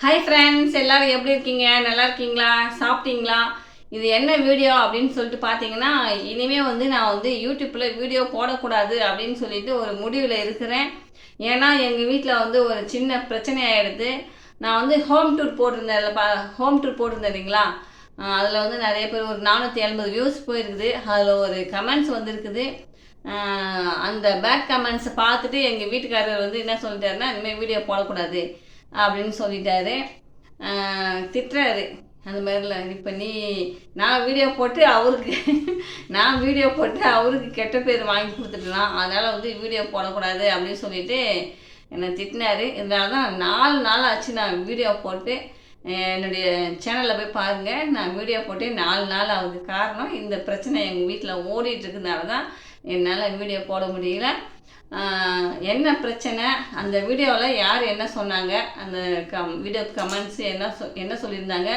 Hi friends எல்லோரும் எப்படி இருக்கீங்க? நல்லா இருக்கீங்களா? சாப்பிட்டீங்களா? இது என்ன வீடியோ அப்படின்னு சொல்லிட்டு பார்த்தீங்கன்னா இனிமே வந்து நான் வந்து யூடியூப்பில் வீடியோ போடக்கூடாது அப்படின்னு சொல்லிட்டு ஒரு முடிவில் இருக்கிறேன். ஏன்னா எங்கள் வீட்டில் வந்து ஒரு சின்ன பிரச்சனை ஆகிடுது நான் வந்து ஹோம் டூர் போட்டிருந்தேன் பா ஹோம் டூர் போட்டிருந்தேன் இல்லைங்களா? அதில் வந்து நிறைய பேர் ஒரு நானூற்றி எண்பது வியூஸ் போயிருக்குது. அதில் ஒரு கமெண்ட்ஸ் வந்திருக்குது. அந்த பேட் கமெண்ட்ஸை பார்த்துட்டு எங்கள் வீட்டுக்காரர் வந்து என்ன சொல்லிட்டாருன்னா இனிமேல் வீடியோ போடக்கூடாது. அப்படின்னு சொல்லிட்டாரு. திட்டுறாரு. அந்த மாதிரிலாம் இப்போ நீ நான் வீடியோ போட்டு அவருக்கு நான் வீடியோ போட்டு அவருக்கு கெட்ட பேர் வாங்கி கொடுத்துட்டேன் அதனால் வந்து வீடியோ போடக்கூடாது அப்படின்னு சொல்லிட்டு என்னை திட்டினாரு. இதனால தான் நாலு நாள் ஆச்சு நான் வீடியோ போட்டு என்னுடைய சேனலில் போய் பாருங்கள் நான் வீடியோ போட்டு நாலு நாள் ஆகுது காரணம் இந்த பிரச்சனை எங்கள் வீட்டில் ஓடிட்டுருக்குனால தான் என்னால் வீடியோ போட முடியல. என்ன பிரச்சனை? அந்த வீடியோவில் யார் என்ன சொன்னாங்க? அந்த கம் வீடியோ கமெண்ட்ஸ் என்ன சொ என்ன சொல்லியிருந்தாங்க?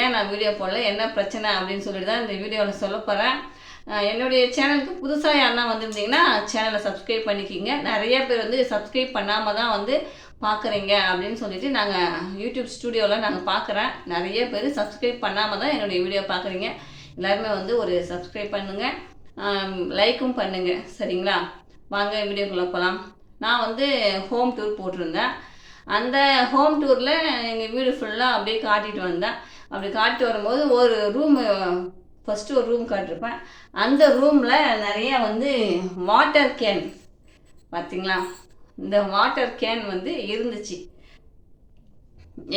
ஏன் நான் வீடியோ போடல? என்ன பிரச்சனை அப்படின்னு சொல்லிட்டு தான் இந்த வீடியோவில் சொல்ல போகிறேன் என்னுடைய சேனலுக்கு புதுசாக யாருன்னா வந்திருந்தீங்கன்னா சேனலை சப்ஸ்கிரைப் பண்ணிக்கிங்க. நிறைய பேர் வந்து சப்ஸ்கிரைப் பண்ணாமல் தான் வந்து பார்க்குறீங்க அப்படின்னு சொல்லிட்டு நாங்கள் யூடியூப் ஸ்டூடியோவில் நாங்கள் பார்க்குறேன் நிறைய பேர் சப்ஸ்கிரைப் பண்ணாமல் தான் என்னுடைய வீடியோ பார்க்குறீங்க எல்லாருமே வந்து ஒரு சப்ஸ்கிரைப் பண்ணுங்கள் லைக்கும் பண்ணுங்கள் சரிங்களா? வாங்க வீடியோக்குள்ளே போகலாம் நான் வந்து ஹோம் டூர் போட்டிருந்தேன். அந்த ஹோம் டூரில் எங்கள் வீடு ஃபுல்லாக அப்படியே காட்டிட்டு வந்தேன். அப்படி காட்டிட்டு வரும்போது ஒரு ரூமு ஃபஸ்ட்டு ஒரு ரூம் காட்டிருப்பேன். அந்த ரூமில் நிறைய வந்து வாட்டர் கேன் பார்த்தீங்களா இந்த வாட்டர் கேன் வந்து இருந்துச்சு.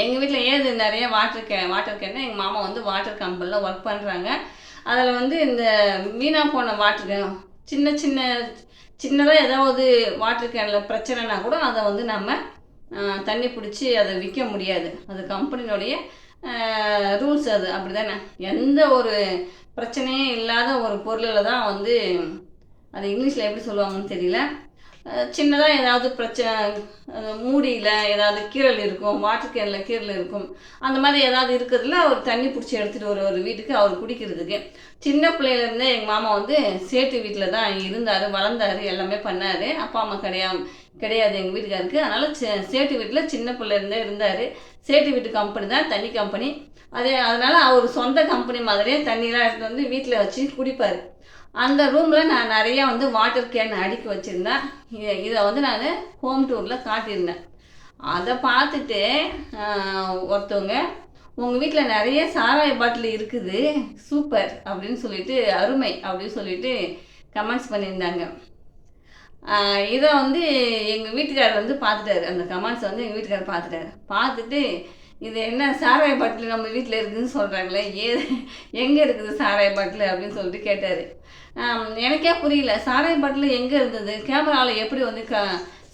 எங்கள் வீட்டில் ஏன் நிறைய வாட்டர் கே வாட்டர் கேன் எங்கள் மாமா வந்து வாட்டர் கம்பெனியில் ஒர்க் பண்ணுறாங்க அதில் வந்து இந்த வீணாக போன வாட்டர் கேன் சின்ன சின்ன சின்னதாக ஏதாவது வாட்டர் கேனில் பிரச்சனைனா கூட அதை வந்து நம்ம தண்ணி பிடிச்சி அதை விற்க முடியாது. அது கம்பெனியினுடைய ரூல்ஸ் அது. அப்படி தானே எந்த ஒரு பிரச்சனையும் இல்லாத ஒரு பொருளில் தான் வந்து அது இங்கிலீஷில் எப்படி சொல்லுவாங்கன்னு தெரியல. சின்னதாக ஏதாவது பிரச்சனை மூடியில் ஏதாவது கீரல் இருக்கும் வாட்டர் கேனில் கீரல் இருக்கும். அந்த மாதிரி ஏதாவது இருக்கிறதுல அவர் தண்ணி பிடிச்சி எடுத்துகிட்டு வருவார் வீட்டுக்கு அவர் குடிக்கிறதுக்கு. சின்ன பிள்ளையிலேருந்தே எங்கள் மாமா வந்து சேட்டு வீட்டில் தான் இருந்தார் வளர்ந்தார் எல்லாமே பண்ணார். அப்பா அம்மா கிடையாது கிடையாது எங்கள் வீட்டுக்காருக்கு. அதனால் சே சேட்டு வீட்டில் சின்ன பிள்ளைலேருந்தே இருந்தார். சேட்டு வீட்டு கம்பெனி தான் தண்ணி கம்பெனி அதே அதனால் அவர் சொந்த கம்பெனி மாதிரியே தண்ணியெலாம் எடுத்துகிட்டு வந்து வீட்டில் வச்சு குடிப்பார். அந்த ரூமில் நான் நிறையா வந்து வாட்டர் கேன் அடுக்கி வச்சுருந்தேன். இதை வந்து நான் ஹோம் டூரில் காட்டியிருந்தேன். அதை பார்த்துட்டு ஒருத்தவங்க உங்கள் வீட்டில் நிறைய சாராய பாட்டில் இருக்குது சூப்பர் அப்படின்னு சொல்லிட்டு அருமை அப்படின்னு சொல்லிட்டு கமெண்ட்ஸ் பண்ணியிருந்தாங்க. இதை வந்து எங்கள் வீட்டுக்காரர் வந்து பார்த்துட்டாரு. அந்த கமெண்ட்ஸை வந்து எங்கள் வீட்டுக்காரர் பார்த்துட்டாரு. பார்த்துட்டு இது என்ன சாராய பாட்டில் நம்ம வீட்டில் இருக்குதுன்னு சொல்கிறாங்களே ஏ எங்கே இருக்குது சாராய பாட்டில் அப்படின்னு சொல்லிட்டு கேட்டார். எனக்கே புரியல. சாராய பாட்டில் எங்கே இருந்தது? கேமராவில் எப்படி வந்து க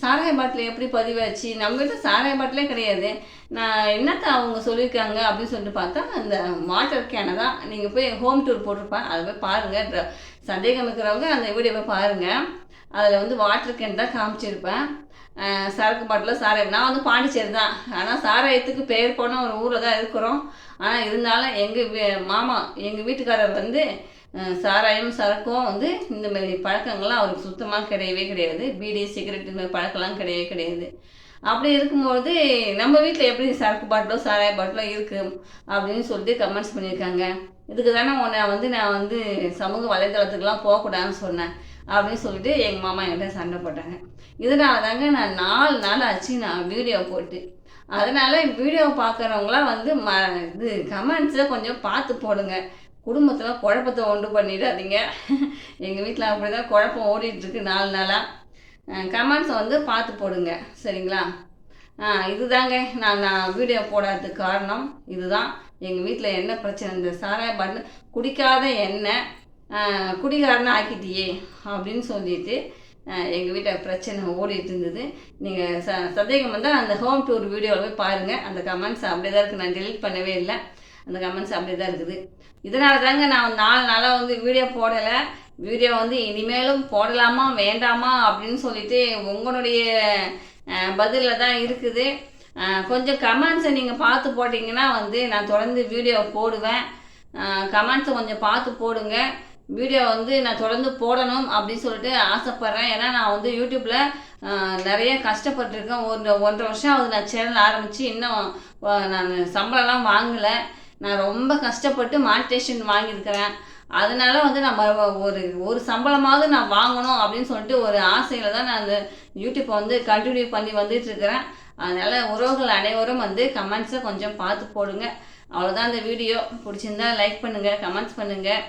சாராய பாட்டில் எப்படி பதிவாச்சு? நம்ம வீட்டில் சாராய பாட்டிலே கிடையாது. நான் என்னத்தை அவங்க சொல்லியிருக்காங்க அப்படின்னு சொல்லிட்டு பார்த்தா அந்த வாட்டர் கேனை தான். நீங்கள் போய் ஹோம் டூர் போட்டிருப்பேன் அதை போய் பாருங்கள் சந்தேகம் இருக்கிறவங்க அந்த வீடியோவை பாருங்கள் அதில் வந்து வாட்டர் கேன் தான் காமிச்சிருப்பேன். சரக்கு பாட்டில் சாராயம் நான் வந்து பாண்டிச்சேரி தான். ஆனால் சாராயத்துக்கு பெயர் போன ஒரு ஊரில் தான் இருக்கிறோம். ஆனால் இருந்தாலும் எங்கள் மாமா எங்கள் வீட்டுக்காரர் வந்து சாராயம் சரக்கும் வந்து இந்த மாதிரி பழக்கங்கள்லாம் அவருக்கு சுத்தமாக கிடையவே கிடையாது. பீடி சிகரெட் இந்த மாதிரி பழக்கம்லாம் கிடையவே கிடையாது. அப்படி இருக்கும்போது நம்ம வீட்டில் எப்படி சரக்கு பாட்டிலோ சாராய பாட்டிலோ இருக்குது அப்படின்னு சொல்லிட்டு கமெண்ட்ஸ் பண்ணியிருக்காங்க. இதுக்கு தானே உன்னை வந்து நான் வந்து சமூக வலைதளத்துக்குலாம் போகக்கூடாதுன்னு சொன்னேன். அப்படின்னு சொல்லிட்டு எங்கள் மாமா என்கிட்ட சண்டை போட்டாங்க. இதனால தாங்க நான் நாலு நாள் ஆச்சு நான் வீடியோ போட்டு. அதனால் வீடியோ பார்க்குறவங்களாம் வந்து ம இது கமெண்ட்ஸை கொஞ்சம் பார்த்து போடுங்க. குடும்பத்தில் குழப்பத்தை உண்டு பண்ணிடாதீங்க. எங்கள் வீட்டில் அப்படி தான் குழப்பம் ஓடிட்டுருக்கு நாலு நாளாக கமெண்ட்ஸை வந்து பார்த்து போடுங்க. சரிங்களா? ஆ, இதுதாங்க. நான் நான் வீடியோ போடாததுக்கு காரணம் இதுதான். எங்கள் வீட்டில் என்ன பிரச்சனை? இந்த சாராய பண்ணு குடிக்காத எண்ணெய் குடிகாரனை ஆக்கிட்டியே அப்படின்னு சொல்லிட்டு எங்கள் வீட்டில் பிரச்சனை ஓடிட்டு இருந்தது. நீங்கள் ச சந்தேகம் வந்தால் அந்த ஹோம் டூர் வீடியோவில் போய் பாருங்கள் அந்த கமெண்ட்ஸ் அப்படியே தான் இருக்குது நான் டெலிட் பண்ணவே இல்லை. அந்த கமெண்ட்ஸ் அப்படியே தான் இருக்குது. இதனால தாங்க நான் நாலு நாளாக வந்து வீடியோ போடலை. வீடியோ வந்து இனிமேலும் போடலாமா வேண்டாமா அப்படின்னு சொல்லிட்டு உங்களுடைய பதிலில் தான் இருக்குது. கொஞ்சம் கமெண்ட்ஸை நீங்கள் பார்த்து போட்டிங்கன்னா வந்து நான் தொடர்ந்து வீடியோ போடுவேன். கமெண்ட்ஸை கொஞ்சம் பார்த்து போடுங்க. வீடியோ வந்து நான் தொடர்ந்து போடணும் அப்படின்னு சொல்லிட்டு ஆசைப்பட்றேன். ஏன்னா நான் வந்து யூடியூப்பில் நிறைய கஷ்டப்பட்டிருக்கேன். ஒரு ஒன்றரை வருஷம் ஆகுது நான் சேனல் ஆரம்பித்து இன்னும் நான் சம்பளம்லாம் வாங்கலை. நான் ரொம்ப கஷ்டப்பட்டு மானிட்டேஷன் வாங்கியிருக்கிறேன். அதனால வந்து நம்ம ஒரு ஒரு சம்பளமாவது நான் வாங்கணும் அப்படின்னு சொல்லிட்டு ஒரு ஆசையில் தான் நான் அந்த யூடியூப்பை வந்து கண்டினியூ பண்ணி வந்துட்டு இருக்கிறேன் அதனால் உறவுகள் அனைவரும் வந்து கமெண்ட்ஸை கொஞ்சம் பார்த்து போடுங்க. அவ்வளோதான் இந்த வீடியோ. பிடிச்சிருந்தா லைக் பண்ணுங்கள் கமெண்ட்ஸ் பண்ணுங்கள்